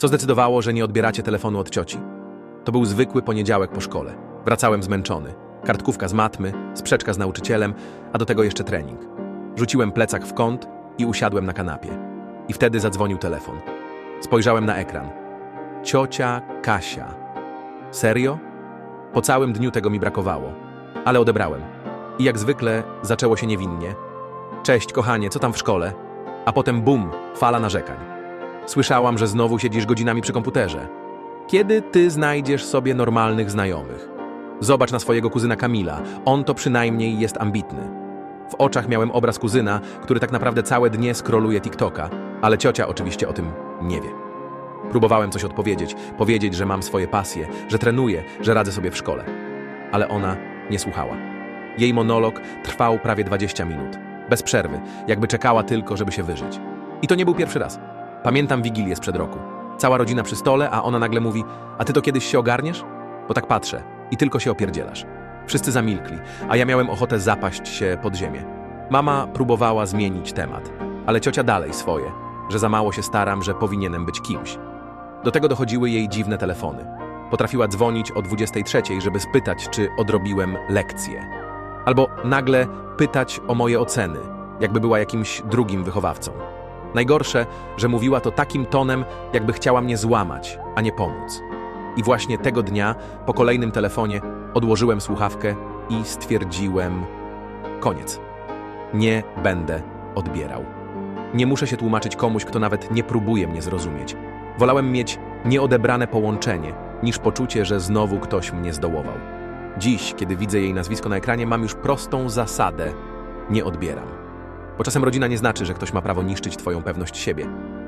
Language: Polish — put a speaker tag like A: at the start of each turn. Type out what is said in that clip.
A: Co zdecydowało, że nie odbieracie telefonu od cioci? To był zwykły poniedziałek po szkole. Wracałem zmęczony. Kartkówka z matmy, sprzeczka z nauczycielem, a do tego jeszcze trening. Rzuciłem plecak w kąt i usiadłem na kanapie. I wtedy zadzwonił telefon. Spojrzałem na ekran. Ciocia Kasia. Serio? Po całym dniu tego mi brakowało. Ale odebrałem. I jak zwykle zaczęło się niewinnie. Cześć, kochanie, co tam w szkole? A potem bum, fala narzekań. Słyszałam, że znowu siedzisz godzinami przy komputerze. Kiedy ty znajdziesz sobie normalnych znajomych? Zobacz na swojego kuzyna Kamila, on to przynajmniej jest ambitny. W oczach miałem obraz kuzyna, który tak naprawdę całe dnie skroluje TikToka, ale ciocia oczywiście o tym nie wie. Próbowałem coś odpowiedzieć, powiedzieć, że mam swoje pasje, że trenuję, że radzę sobie w szkole. Ale ona nie słuchała. Jej monolog trwał prawie 20 minut. Bez przerwy, jakby czekała tylko, żeby się wyżyć. I to nie był pierwszy raz. Pamiętam Wigilię sprzed roku. Cała rodzina przy stole, a ona nagle mówi: A ty to kiedyś się ogarniesz? Bo tak patrzę i tylko się opierdzielasz. Wszyscy zamilkli, a ja miałem ochotę zapaść się pod ziemię. Mama próbowała zmienić temat, ale ciocia dalej swoje, że za mało się staram, że powinienem być kimś. Do tego dochodziły jej dziwne telefony. Potrafiła dzwonić o 23, żeby spytać, czy odrobiłem lekcję. Albo nagle pytać o moje oceny, jakby była jakimś drugim wychowawcą. Najgorsze, że mówiła to takim tonem, jakby chciała mnie złamać, a nie pomóc. I właśnie tego dnia, po kolejnym telefonie, odłożyłem słuchawkę i stwierdziłem: koniec. Nie będę odbierał. Nie muszę się tłumaczyć komuś, kto nawet nie próbuje mnie zrozumieć. Wolałem mieć nieodebrane połączenie, niż poczucie, że znowu ktoś mnie zdołował. Dziś, kiedy widzę jej nazwisko na ekranie, mam już prostą zasadę: nie odbieram. Bo czasem rodzina nie znaczy, że ktoś ma prawo niszczyć Twoją pewność siebie.